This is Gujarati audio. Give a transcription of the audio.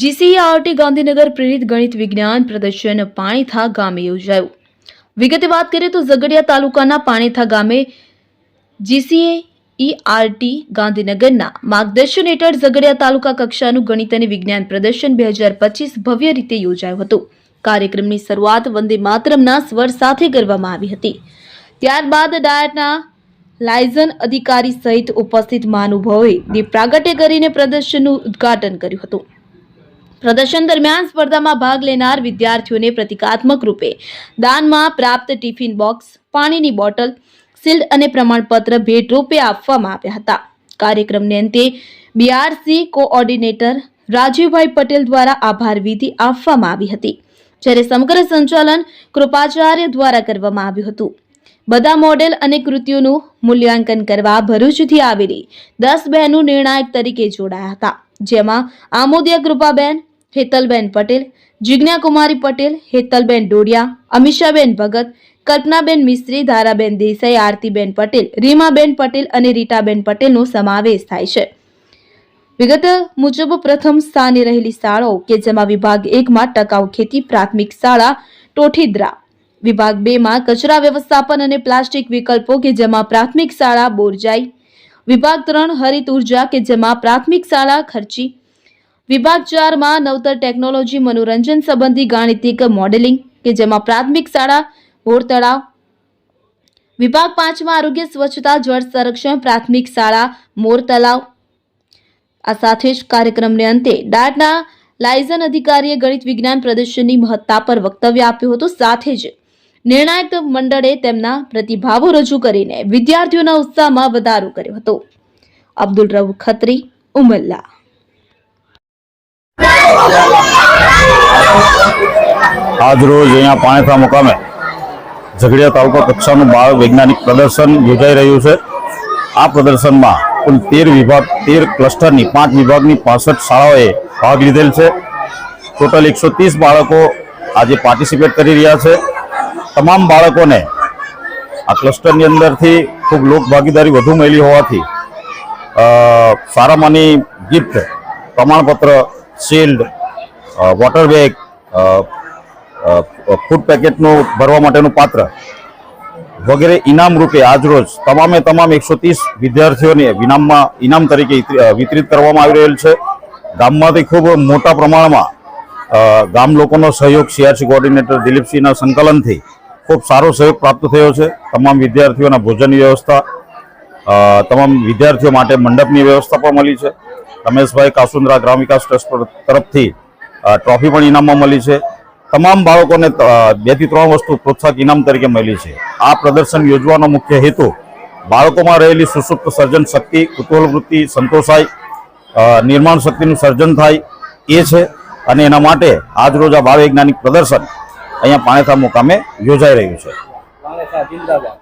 જીસીઆરટી ગાંધીનગર પ્રેરિત ગણિત વિજ્ઞાન પ્રદર્શન પાણીથા ગામે યોજાયું. વિગતે વાત કરીએ તો ઝઘડિયા તાલુકાના પાણીથા ગામે જીસીએ ઈઆરટી ગાંધીનગરના માર્ગદર્શન હેઠળ ઝઘડિયા તાલુકા કક્ષાનું ગણિત અને વિજ્ઞાન પ્રદર્શન બે હજાર પચીસ ભવ્ય રીતે યોજાયું હતું. કાર્યક્રમની શરૂઆત વંદે માતરમના સ્વર સાથે કરવામાં આવી હતી. ત્યારબાદ ડાયટના લાયઝન અધિકારી સહિત ઉપસ્થિત મહાનુભાવોએ દીપ પ્રાગટ્ય કરીને પ્રદર્શનનું ઉદ્ઘાટન કર્યું હતું. પ્રદર્શન દરમિયાન સ્પર્ધામાં ભાગ લેનાર વિદ્યાર્થીઓને પ્રતિકાત્મક રૂપે દાનમાં પ્રાપ્ત ટિફિન બોક્સ, પાણીની બોટલ શિલ્ડ અને પ્રમાણપત્ર ભેટ રૂપે આપવામાં આવ્યા હતા. કાર્યક્રમને અંતે બીઆરસી કોઓર્ડિનેટર રાજીવભાઈ પટેલ દ્વારા આભાર વિધિ આપવામાં આવી હતી. જ્યારે સમગ્ર સંચાલન કૃપાચાર્ય દ્વારા કરવામાં આવ્યું હતું. બધા મોડેલ અને કૃતિઓનું મૂલ્યાંકન કરવા ભરૂચથી આવેલી દસ બહેનો નિર્ણાયક તરીકે જોડાયા હતા. જેમાં આમોદિયા કૃપાબેન હેતલબેન પટેલ, જિજ્ઞાકુમારી પટેલ, હેતલબેન ડોડિયા, અમિષાબેન ભગત, કલ્પનાબેન મિસ્ત્રી, ધારાબેન દેસાઈ, આરતીબેન પટેલ, રીમાબેન પટેલ અને રીટાબેન પટેલનો સમાવેશ થાય છે. વિગત મુજબ પ્રથમ સ્થાને રહેલી શાળાઓ કે જેમાં વિભાગ એકમાં ટકાઉ ખેતી, પ્રાથમિક શાળા, ટોઠીદ્રા. વિભાગ બેમાં કચરા વ્યવસ્થાપન અને પ્લાસ્ટિક વિકલ્પો કે જેમાં પ્રાથમિક શાળા, બોરજાઈ. વિભાગ ત્રણ, હરિત ઊર્જા કે જેમાં પ્રાથમિક શાળા, ખર્ચી. વિભાગ ચારમાં નવતર ટેકનોલોજી, મનોરંજન સંબંધી ગાણિતિક મોડેલિંગ કે જેમાં પ્રાથમિક શાળા ભોર તળાવ વિભાગ પાંચમાં આરોગ્ય, સ્વચ્છતા, જળ સંરક્ષણ, પ્રાથમિક શાળા મોર તલાવ આ સાથે જ કાર્યક્રમને અંતે ડાટના લાયઝન અધિકારીએ ગણિત વિજ્ઞાન પ્રદર્શનની મહત્તા પર વક્તવ્ય આપ્યું હતું. સાથે જ નિર્ણાયક મંડળે તેમના પ્રતિભાવો રજૂ કરીને વિદ્યાર્થીઓના ઉત્સાહમાં વધારો કર્યો હતો. અબ્દુલ રવ ખત્રી, ઉમલ્લા. આજ રોજ અહીંયા પાણીફા મુકામે ઝઘડિયા તાલુકા કક્ષાનું બાળ વૈજ્ઞાનિક પ્રદર્શન યોજાઈ રહ્યું છે. આ પ્રદર્શનમાં કુલ તેર વિભાગ, તેર ક્લસ્ટરની, પાંચ વિભાગની પાસઠ શાળાઓએ ભાગ લીધેલ છે. ટોટલ એકસો ત્રીસ બાળકો આજે પાર્ટિસિપેટ કરી રહ્યા છે. તમામ બાળકોને આ ક્લસ્ટરની અંદરથી ખૂબ લોકભાગીદારી વધુ મળી હોવાથી સારામાંની ગિફ્ટ, પ્રમાણપત્ર, શિલ્ડ વોટર બેગ ફૂડ પેકેટનું ભરવા માટેનું પાત્ર વગેરે ઇનામ રૂપે આજરોજ તમામે તમામ એકસો ત્રીસ વિદ્યાર્થીઓને વિનામમાં ઇનામ તરીકે વિતરિત કરવામાં આવી રહેલ છે. ગામમાંથી ખૂબ મોટા પ્રમાણમાં ગામ લોકોનો સહયોગ સીઆરસી કોઓર્ડિનેટર દિલીપસિંહના સંકલનથી ખૂબ સારો સહયોગ પ્રાપ્ત થયો છે. તમામ વિદ્યાર્થીઓના ભોજનની વ્યવસ્થા તમામ વિદ્યાર્થીઓ માટે મંડપની વ્યવસ્થા પણ મળી છે. રમેશભાઈ કાસુંદ્રા ગ્રામ વિકાસ ટ્રસ્ટ તરફથી ટ્રોફી પણ ઇનામમાં મળી છે. તમામ બાળકોને બેથી ત્રણ વસ્તુ પ્રોત્સાહક ઇનામ તરીકે મળી છે. આ પ્રદર્શન યોજવાનો મુખ્ય હેતુ બાળકોમાં રહેલી સુસુપ્ત સર્જન શક્તિ, કુતૂહલ વૃત્તિ, સંતોષાય નિર્માણ શક્તિનું સર્જન થાય એ છે અને એના માટે આજ રોજ આ બાળ પ્રદર્શન અહીંયા પાણેથા મુકામે યોજાઈ રહ્યું છે.